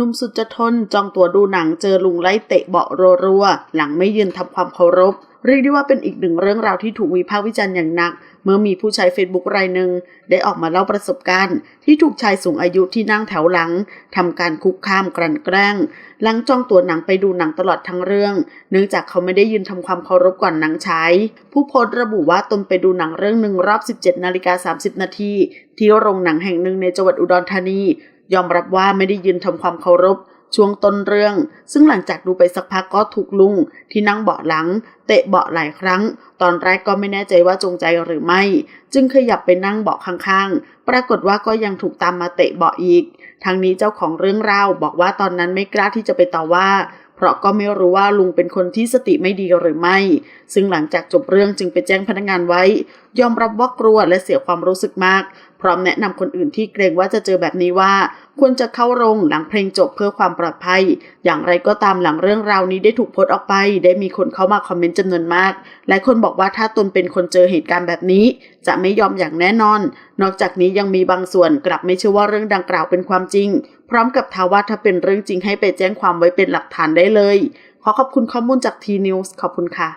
นุ่มสุดจะทนจองตัวดูหนังเจอลุงไล่เตะเบาะรัวๆ หลังไม่ยืนทำความเคารพ เรียกได้ว่าเป็นอีกหนึ่งเรื่องราวที่ถูกวิพากษ์วิจารณ์อย่างหนัก เมื่อมีผู้ใช้เฟซบุ๊กรายหนึ่งได้ออกมาเล่าประสบการณ์ ที่ถูกชายสูงอายุที่นั่งแถวหลังทำการคุกคามกลั่นแกล้ง หลังจองตัวหนังไปดูหนังตลอดทั้งเรื่อง เนื่องจากเขาไม่ได้ยืนทำความเคารพก่อนหนังฉายผู้โพสต์ระบุว่าตนไปดูหนังเรื่องหนึ่งรอบ 17นาฬิกา30นาทีที่โรงหนังแห่งหนึ่งในจังหวัดอุดรธานี ยอมรับว่าไม่ได้ยืนทำความเคารพช่วงต้นเรื่อง ซึ่งหลังจากดูไปสักพักก็ถูกลุงที่นั่งเบาะหลัง เตะเบาะหลายครั้ง ตอนแรกก็ไม่แน่ใจว่าจงใจหรือไม่ จึงขยับไปนั่งเบาะข้างๆ ปรากฏว่าก็ยังถูกตามมาเตะเบาะอีกทางนี้เจ้าของเรื่องราวบอกว่าตอนนั้นไม่กล้าที่จะไปต่อว่า เพราะก็ไม่รู้ว่าลุงเป็นคนที่สติไม่ดีหรือไม่ ซึ่งหลังจากจบเรื่องจึงไปแจ้งพนักงานไว้ ยอมรับว่ากลัวและเสียความรู้สึกมาก พร้อมแนะนำคนอื่นที่เกรงว่าจะเจอแบบนี้ว่า ควรจะเข้าโรงหลังเพลงจบเพื่อความปลอดภัย อย่างไรก็ตามหลังเรื่องราวนี้ได้ถูกโพสต์ออกไป ได้มีคนเข้ามาคอมเมนต์จำนวนมาก หลายคนบอกว่าถ้าตนเป็นคนเจอเหตุการณ์แบบนี้ จะไม่ยอมอย่างแน่นอน นอกจากนี้ยังมีบางส่วนกลับไม่เชื่อว่าเรื่องดังกล่าวเป็นความจริง พร้อมกับท้าว่าถ้าเป็นเรื่องจริงให้ไปแจ้งความไว้เป็นหลักฐานได้เลย ขอขอบคุณข้อมูลจากทีนิวส์ขอบคุณค่ะ